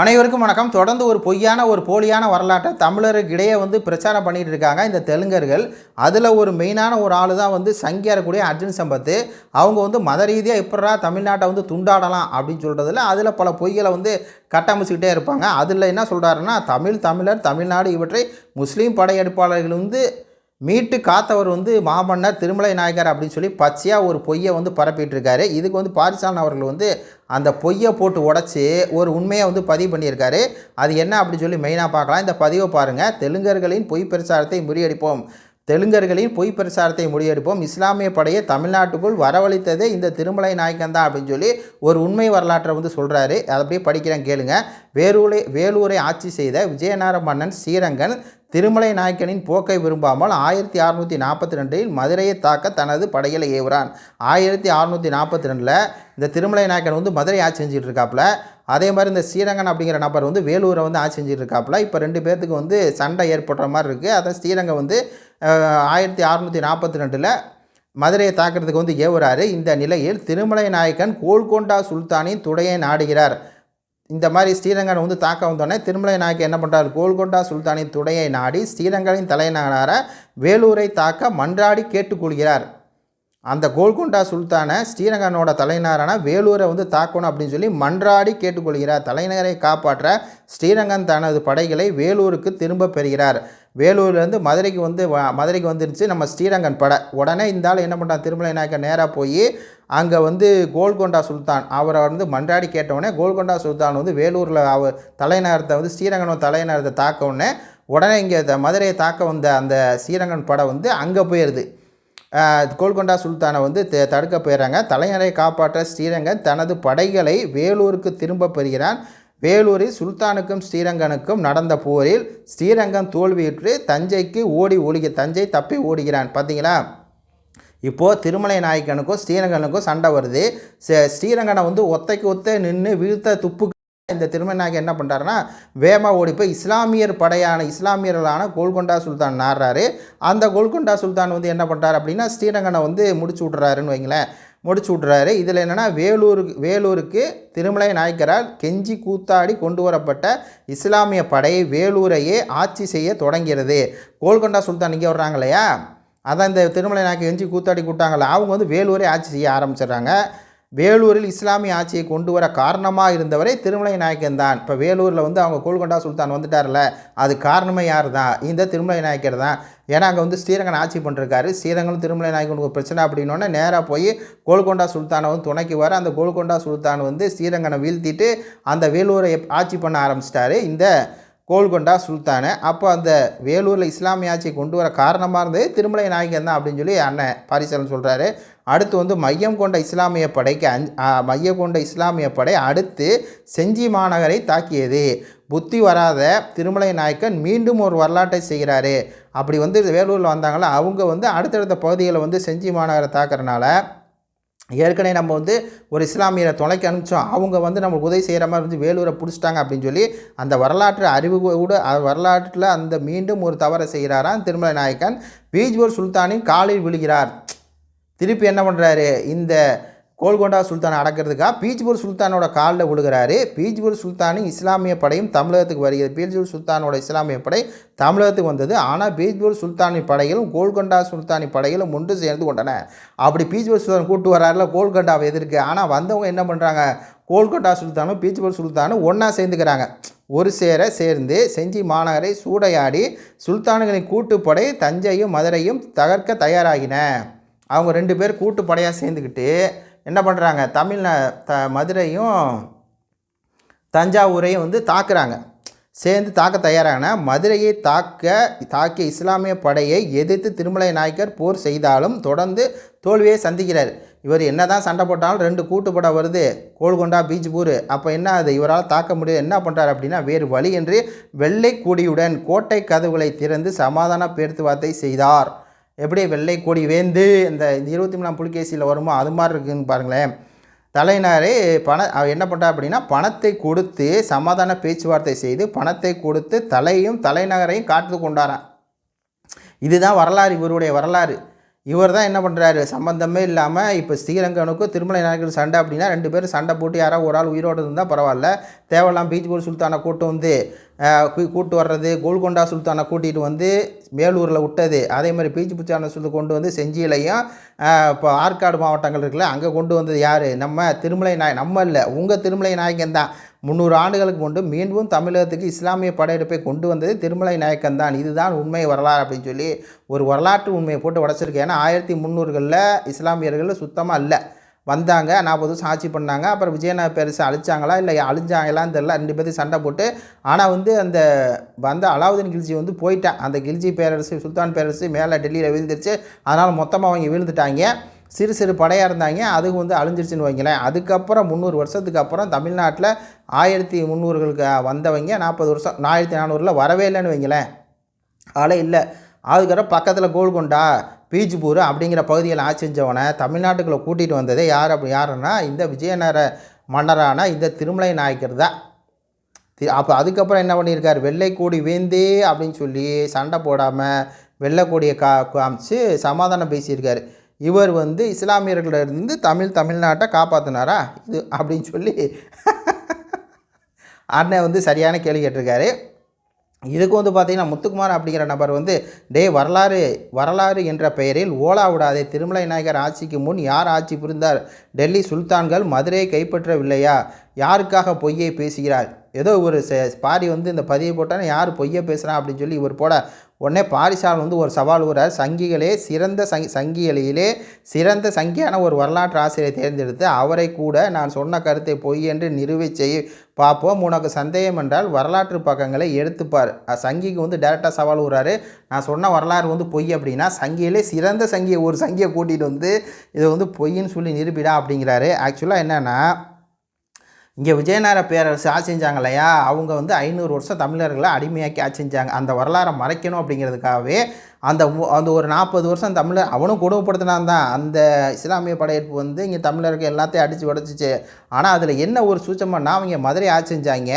அனைவருக்கும் வணக்கம். தொடர்ந்து ஒரு பொய்யான ஒரு போலியான வரலாற்றை தமிழருக்கு இடையே வந்து பிரச்சாரம் பண்ணிகிட்டு இருக்காங்க இந்த தெலுங்கர்கள். அதில் ஒரு மெயினான ஒரு ஆள் தான் வந்து சங்கியாக இருக்கக்கூடிய அர்ஜுன் சம்பத்து. அவங்க வந்து மத ரீதியாக எப்படா தமிழ்நாட்டை வந்து துண்டாடலாம் அப்படின்னு சொல்கிறதுல அதில் பல பொய்களை வந்து கட்டமைச்சிக்கிட்டே இருப்பாங்க. அதில் என்ன சொல்கிறாருன்னா தமிழ் தமிழர் தமிழ்நாடு இவற்றை முஸ்லீம் படையெடுப்பாளர்கள் வந்து மீட்டு காத்தவர் வந்து மாமன்னர் திருமலை நாயக்கர் அப்படின்னு சொல்லி பச்சையாக ஒரு பொய்யை வந்து பரப்பிட்டுருக்காரு. இதுக்கு வந்து பாரிசாலன் அவர்கள் வந்து அந்த பொய்யை போட்டு உடச்சி ஒரு உண்மையை வந்து பதிவு பண்ணியிருக்காரு. அது என்ன அப்படின்னு சொல்லி மெயினாக பார்க்கலாம். இந்த பதிவை பாருங்கள் தெலுங்கர்களின் பொய் பிரச்சாரத்தை முறியடிப்போம். தெலுங்கர்களின் பொய் பிரச்சாரத்தை முடியெடுப்போம் இஸ்லாமிய படையை தமிழ்நாட்டுக்குள் வரவழைத்ததே இந்த திருமலை நாயக்கன் தான் அப்படின்னு சொல்லி ஒரு உண்மை வரலாற்றை வந்து சொல்கிறாரு அதை அப்படியே படிக்கிறேன் கேளுங்க. வேலூரை வேலூரை ஆட்சி செய்த விஜயநார மன்னன் ஸ்ரீரங்கன் திருமலை நாயக்கனின் போக்கை விரும்பாமல் ஆயிரத்தி அறுநூற்றி நாற்பத்தி ரெண்டில் மதுரையை தாக்க தனது படைகளை ஏவுறான். ஆயிரத்தி அறுநூற்றி நாற்பத்தி ரெண்டில் இந்த திருமலை நாயக்கன் வந்து மதுரை ஆட்சி செஞ்சுட்டு இருக்காப்புல. அதே மாதிரி இந்த ஸ்ரீரங்கன் அப்படிங்கிற நபர் வந்து வேலூரை வந்து ஆட்சி செஞ்சுட்டு இருக்காப்புல இப்போ ரெண்டு பேர்த்துக்கு வந்து சண்டை ஏற்படுற மாதிரி இருக்குது அதை ஸ்ரீரங்கம் வந்து ஆயிரத்தி அறநூற்றி நாற்பத்தி ரெண்டில் மதுரையை தாக்குறதுக்கு வந்து ஏவுறாரு. இந்த நிலையில் திருமலை நாயக்கன் கோல்கொண்டா சுல்தானின் துடையை நாடுகிறார். இந்த மாதிரி ஸ்ரீரங்கனை வந்து தாக்க வந்தோடனே திருமலை நாயக்கர் என்ன பண்ணுறார் கோல்கொண்டா சுல்தானின் துடையை நாடி ஸ்ரீரங்கனின் தலைநகரான வேலூரை தாக்க மன்றாடி கேட்டுக்கொள்கிறார். அந்த கோல்கொண்டா சுல்தானை ஸ்ரீரங்கனோட தலைநகரான வேலூரை வந்து தாக்கணும் அப்படின்னு சொல்லி மன்றாடி கேட்டுக்கொள்கிறார். தலைநகரை காப்பாற்ற ஸ்ரீரங்கன் தனது படைகளை வேலூருக்கு திரும்ப பெறுகிறார். வேலூர்லேருந்து மதுரைக்கு வந்து வ- மதுரைக்கு வந்துருச்சு நம்ம ஸ்ரீரங்கன் படை. உடனே இந்த ஆள் என்ன பண்ணுறான் திருமலை நாயக்கர் நேராக போய் அங்கே வந்து கோல்கொண்டா சுல்தான் அவரை வந்து மன்றாடி கேட்டவுடனே கோல்கொண்டா சுல்தான் வந்து வேலூரில் அவர் தலைநகரத்தை வந்து ஸ்ரீரங்கனோட தலைநகரத்தை தாக்க உடனே உடனே இங்கே மதுரையை தாக்க வந்த அந்த ஸ்ரீரங்கன் படை வந்து அங்கே போயிடுது கோல்கொண்டா சுல்தானை வந்து தடுக்க போயிடுறாங்க தலைநகரை காப்பாற்ற ஸ்ரீரங்கன் தனது படைகளை வேலூருக்கு திரும்ப பெறுகிறான். வேலூரில் சுல்தானுக்கும் ஸ்ரீரங்கனுக்கும் நடந்த போரில் ஸ்ரீரங்கம் தோல்வியுற்று தஞ்சைக்கு ஓடி ஒழுகி தஞ்சை தப்பி ஓடுகிறான். பார்த்தீங்களா இப்போது திருமலை நாயக்கனுக்கும் ஸ்ரீரங்கனுக்கும் சண்டை வருது. ஸ்ரீரங்கனை வந்து ஒத்தைக்கு ஒத்த நின்று வீழ்த்த துப்பு இந்த திருமலை என்ன பண்ணுறாருன்னா வேமா ஓடி போய் இஸ்லாமியர் படையான இஸ்லாமியர்களான கோல்கொண்டா சுல்தான் நாடுறாரு. அந்த கோல்கொண்டா சுல்தான் வந்து என்ன பண்ணுறாரு அப்படின்னா ஸ்ரீரங்கனை வந்து முடிச்சு விட்றாருன்னு வைங்களேன். முடிச்சு விட்றாரு இதில் என்னென்னா வேலூருக்கு வேலூருக்கு திருமலை நாயக்கரால் கெஞ்சி கூத்தாடி கொண்டு வரப்பட்ட இஸ்லாமிய படை வேலூரையே ஆட்சி செய்ய தொடங்கிறது. கோல்கொண்டா சுல்தான் இங்கே வர்றாங்க இல்லையா? அதான் இந்த திருமலை நாயக்கர் கெஞ்சி கூத்தாடி கூட்டாங்களா அவங்க வந்து வேலூரை ஆட்சி செய்ய ஆரம்பிச்சிடுறாங்க. வேலூரில் இஸ்லாமிய ஆட்சியை கொண்டு வர காரணமாக இருந்தவரே திருமலை நாயக்கன் தான். இப்போ வேலூரில் வந்து அவங்க கோல்கொண்டா சுல்தான் வந்துட்டார்ல அது காரணமே யார் தான் இந்த திருமலை நாயக்கர் தான். ஏன்னா அங்கே வந்து ஸ்ரீரங்கன் ஆட்சி பண்ணிருக்காரு. ஸ்ரீரங்கனும் திருமலை நாயக்கனுக்கு பிரச்சனை அப்படின்னோடனே நேராக போய் கோல்கொண்டா சுல்தானை வந்து துணைக்கு வர அந்த கோல்கொண்டா சுல்தான் வந்து ஸ்ரீரங்கனை வீழ்த்திட்டு அந்த வேலூரை ஆட்சி பண்ண ஆரம்பிச்சிட்டாரு. இந்த கோல்கொண்டா சுல்தானு. அப்போ அந்த வேலூரில் இஸ்லாமிய ஆட்சியை கொண்டு வர காரணமாக இருந்தது திருமலை நாயகன் தான் அப்படின்னு சொல்லி அண்ணன் பாரிசலன் சொல்கிறாரு அடுத்து வந்து மையம் கொண்ட இஸ்லாமிய படைக்கு அஞ் மையம் கொண்ட இஸ்லாமிய படை அடுத்து செஞ்சி மாநகரை தாக்கியது. புத்தி வராத திருமலை நாயக்கன் மீண்டும் ஒரு வரலாற்றை செய்கிறாரு. அப்படி வந்து வேலூரில் வந்தாங்களா? அவங்க வந்து அடுத்தடுத்த பகுதிகளை வந்து செஞ்சி மாநகரை தாக்குறதுனால ஏற்கனவே நம்ம வந்து ஒரு இஸ்லாமியரை தொலைக்க அனுப்பிச்சோம். அவங்க வந்து நம்மளுக்கு உதவி செய்கிற மாதிரி வந்து வேலூரை பிடிச்சிட்டாங்க அப்படின்னு சொல்லி அந்த வரலாற்று அறிவு கூட வரலாற்றில் அந்த மீண்டும் ஒரு தவறை செய்கிறாராம் திருமலை நாயக்கன். பீஜ்பூர் சுல்தானின் காலில் விழுகிறார். திருப்பி என்ன பண்ணுறாரு இந்த கோல்கொண்டா சுல்தானை அடக்கிறதுக்காக பீஜ்பூர் சுல்தானோட காலில் விழுகிறாரு. பீஜ்பூர் சுல்தானும் இஸ்லாமிய படையும் தமிழகத்துக்கு வருகிறது. பீஜ்பூர் சுல்தானோட இஸ்லாமிய படை தமிழகத்துக்கு வந்தது. ஆனால் பீஜ்பூர் சுல்தானின் படைகளும் கோல்கொண்டா சுல்தானின் படைகளும் ஒன்று சேர்ந்து கொண்டன. அப்படி பீஜ்பூர் சுல்தான் கூட்டு வராருல கோல்கொண்டாவை எதிர்க்கு. ஆனால் வந்தவங்க என்ன பண்ணுறாங்க கோல்கொண்டா சுல்தானும் பீஜ்பூர் சுல்தானும் ஒன்றா சேர்ந்துக்கிறாங்க. ஒரு சேர சேர்ந்து செஞ்சி மாநகரை சூடையாடி சுல்தான்களின் கூட்டுப்படை தஞ்சையும் மதுரையும் தகர்க்க தயாராகின. அவங்க ரெண்டு பேர் கூட்டுப்படையாக சேர்ந்துக்கிட்டு என்ன பண்ணுறாங்க தமிழ்நா த மதுரையும் தஞ்சாவூரையும் வந்து தாக்குறாங்க. சேர்ந்து தாக்க தயாரான மதுரையை தாக்க தாக்கிய இஸ்லாமிய படையை எதிர்த்து திருமலை நாயக்கர் போர் செய்தாலும் தொடர்ந்து தோல்வியை சந்திக்கிறார். இவர் என்னதான் சண்டை போட்டாலும் ரெண்டு கூட்டுப்படம் வருது. கோல்கொண்டா பீஜ்பூர். அப்போ என்ன அது? இவரால் தாக்க முடியாது. என்ன பண்ணுறாரு அப்படின்னா வேறு வழி என்று வெள்ளை கொடியுடன் கோட்டை கதவுகளை திறந்து சமாதான பேர்த்துவார்த்தை செய்தார். எப்படி வெள்ளை கொடி வேந்து இந்த இருபத்தி மூணாம் புலிகேசியில் வருமோ அது மாதிரி இருக்குன்னு பாருங்களேன். தலைநகரே பண அவர் என்ன பண்ணுறா அப்படின்னா பணத்தை கொடுத்து சமாதான பேச்சுவார்த்தை செய்து பணத்தை கொடுத்து தலையும் தலைநகரையும் காத்து கொண்டாராம். இதுதான் வரலாறு இவருடைய வரலாறு. இவர் தான் என்ன பண்ணுறாரு சம்மந்தமே இல்லாமல் இப்போ ஸ்ரீரங்கனுக்கும் திருமலை நாயக்கர் சண்டை அப்படின்னா ரெண்டு பேரும் சண்டை போட்டு யாராவது ஒரு ஆள் உயிரோடு இருந்தால் பரவாயில்ல. தேவையில்லாம் பீச்பூர் சுல்தானை கூட்டம் வந்து கூட்டு வர்றது கோல்கொண்டா சுல்தானை கூட்டிகிட்டு வந்து மேலூரில் விட்டது. அதே மாதிரி பீச்சு புச்சான சுல்தான் கொண்டு வந்து செஞ்சியிலையும் இப்போ ஆற்காடு மாவட்டங்கள் இருக்குல்ல அங்கே கொண்டு வந்தது யார்? நம்ம திருமலை நாய் நம்ம இல்லை. உங்கள் திருமலை நாயகன் தான். முந்நூறு ஆண்டுகளுக்கு முன்பு மீண்டும் தமிழகத்துக்கு இஸ்லாமிய படையெடுப்பை கொண்டு வந்தது திருமலை நாயக்கன் தான். இதுதான் உண்மை வரலாறு அப்படின்னு சொல்லி ஒரு வரலாற்று உண்மையை போட்டு உடச்சிருக்கேன். ஏன்னா ஆயிரத்தி முந்நூறுகளில் இஸ்லாமியர்கள் சுத்தமாக இல்லை. வந்தாங்க நாற்பது வருஷம் ஆட்சி பண்ணாங்க. அப்புறம் விஜயநாத பேரரசு அழிச்சாங்களா இல்லை அழிஞ்சாங்களான்னு தெரில ரெண்டு பேர்த்தையும் சண்டை போட்டு ஆனால் வந்து அந்த வந்த அலாவுதீன் கில்ஜி வந்து போயிட்டான் அந்த கில்ஜி பேரரசு சுல்தான் பேரரசு மேலே டெல்லியில் விழுந்துருச்சு. அதனால் மொத்தமாக அவங்க விழுந்துட்டாங்க. சிறு சிறு படையாக இருந்தாங்க. அதுக்கு வந்து அழிஞ்சிருச்சுன்னு வைங்களேன். அதுக்கப்புறம் முந்நூறு வருஷத்துக்கு அப்புறம் தமிழ்நாட்டில் ஆயிரத்தி முந்நூறுகளுக்கு வந்தவங்க நாற்பது வருஷம் ஆயிரத்தி நானூறில் வரவே இல்லைன்னு வைங்களேன். ஆளே இல்லை. அதுக்கப்புறம் பக்கத்தில் கோல்கொண்டா பீஜ்பூர் அப்படிங்கிற பகுதியில் ஆட்சி செஞ்சவனை தமிழ்நாட்டுக்குள்ளே கூட்டிகிட்டு வந்ததே யார் அப்படி யாருன்னா இந்த விஜயநகர மன்னரான இந்த திருமலை நாயக்கர் தான் அப்போ அதுக்கப்புறம் என்ன பண்ணியிருக்காரு? கூடி வேந்தே அப்படின்னு சொல்லி சண்டை போடாமல் வெள்ளைக்கோடியை கா காமிச்சு சமாதானம் பேசியிருக்காரு. இவர் வந்து இஸ்லாமியர்களிருந்து தமிழ் தமிழ்நாட்டை காப்பாற்றினாரா இது அப்படின்னு சொல்லி அண்ணன் வந்து சரியான கேள்வி கேட்டிருக்காரு. இதுக்கு வந்து பார்த்தீங்கன்னா முத்துக்குமார் அப்படிங்கிற நபர் வந்து டே வரலாறு வரலாறு என்ற பெயரில் ஓலா விடாதே திருமலை நாயகர் ஆட்சிக்கு முன் யார் ஆட்சி புரிந்தார்? டெல்லி சுல்தான்கள் மதுரையை கைப்பற்றவில்லையா? யாருக்காக பொய்யை பேசுகிறார்? ஏதோ ஒரு ச- பாரி வந்து இந்த பதிவை போட்டானே யார் பொய்யை பேசுகிறான் அப்படின்னு சொல்லி இவர் போட உடனே பாரிசால் வந்து ஒரு சவால் விடுறார் சங்கிகளே சிறந்த சங்கி சங்கிகளிலே சிறந்த சங்கியான ஒரு வரலாற்று ஆசிரியரை தேர்ந்தெடுத்து அவரை கூட நான் சொன்ன கருத்தை பொய் என்று நிரூபிச்சை பார்ப்போம். உனக்கு சந்தேகம் என்றால் வரலாற்று பக்கங்களை எடுத்துப்பார். சங்கிக்கு வந்து டேரெக்டாக சவால் விடுறாரு நான் சொன்ன வரலாறு வந்து பொய் அப்படின்னா சங்கியிலே சிறந்த சங்கியை ஒரு சங்கியை கூட்டிகிட்டு வந்து இதை வந்து பொய்ன்னு சொல்லி நிரூபிடா அப்படிங்கிறாரு. ஆக்சுவலாக என்னென்னா இங்கே விஜயநகர பேரரசு ஆட்சி செஞ்சாங்க இல்லையா அவங்க வந்து ஐநூறு வருஷம் தமிழர்களை அடிமையாக்கி ஆட்சி செஞ்சாங்க. அந்த வரலாறை மறைக்கணும் அப்படிங்கிறதுக்காகவே அந்த அந்த ஒரு நாற்பது வருஷம் தமிழர் அவனும் கொடுமைப்படுத்தினான் தான். அந்த இஸ்லாமிய படையெடுப்பு வந்து இங்கே தமிழர்கள் எல்லாத்தையும் அடித்து உடச்சிச்சு. ஆனால் அதில் என்ன ஒரு சூச்சம்னா அவங்க மதுரை ஆட்சி செஞ்சாங்க.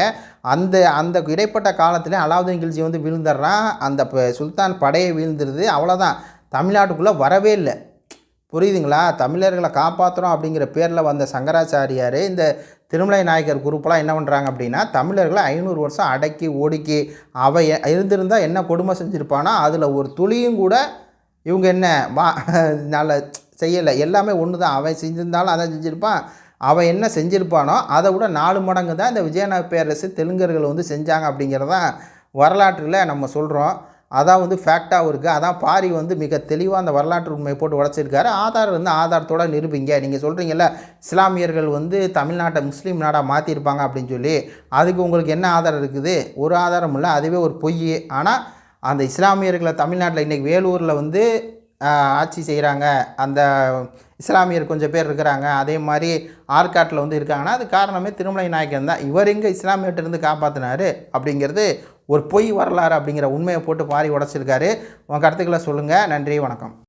அந்த அந்த இடைப்பட்ட காலத்தில் அலாவுதீன் கில்ஜி வந்து வீழ்ந்துடுறான். அந்த சுல்தான் படையை வீழ்ந்துருது. அவ்வளோதான் தமிழ்நாட்டுக்குள்ளே வரவே இல்லை. புரியுதுங்களா? தமிழர்களை காப்பாற்றுறோம் அப்படிங்கிற பேரில் வந்த சங்கராச்சாரியார் இந்த திருமலை நாயக்கர் குரூப்பெலாம் என்ன பண்ணுறாங்க அப்படின்னா தமிழர்களை ஐநூறு வருஷம் அடக்கி ஒடுக்கி அவை இருந்திருந்தால் என்ன கொடுமை செஞ்சுருப்பானா அதில் ஒரு துளியும் கூட இவங்க என்ன வா நல்ல செய்யலை. எல்லாமே ஒன்று தான் அவன் செஞ்சிருந்தாலும் அதான் செஞ்சுருப்பான். அவன் என்ன செஞ்சுருப்பானோ அதை விட நாலு மடங்கு தான் இந்த விஜயநகர் பேரரசு தெலுங்கர்கள் வந்து செஞ்சாங்க அப்படிங்கிறதான் வரலாற்றில் நம்ம சொல்கிறோம் அதான் வந்து ஃபேக்டாகவும் இருக்குது அதான் பாரி வந்து மிக தெளிவாக அந்த வரலாற்று உண்மையை போட்டு உடச்சிருக்காரு. ஆதார் வந்து ஆதாரத்தோட நிரூபிங்க. நீங்கள் சொல்கிறீங்கல்ல இஸ்லாமியர்கள் வந்து தமிழ்நாட்டை முஸ்லீம் நாடாக மாற்றிருப்பாங்க அப்படின்னு சொல்லி அதுக்கு உங்களுக்கு என்ன ஆதாரம் இருக்குது? ஒரு ஆதாரம் இல்லை அதுவே ஒரு பொய் ஆனால் அந்த இஸ்லாமியர்களை தமிழ்நாட்டில் இன்றைக்கி வேலூரில் வந்து ஆட்சி செய்கிறாங்க அந்த இஸ்லாமியர் கொஞ்சம் பேர் இருக்கிறாங்க. அதே மாதிரி ஆற்காட்டில் வந்து இருக்காங்கன்னா அது காரணமே திருமலை நாயக்கன் தான். இவர் எங்கே இஸ்லாமியர்கிட்ட இருந்து காப்பாற்றினாரு அப்படிங்கிறது ஒரு பொய் வரலாறு அப்படிங்கிற உண்மையை போட்டு பாரி உடச்சிருக்காரு. உங்கள் கருத்துக்களை சொல்லுங்கள் நன்றி வணக்கம்.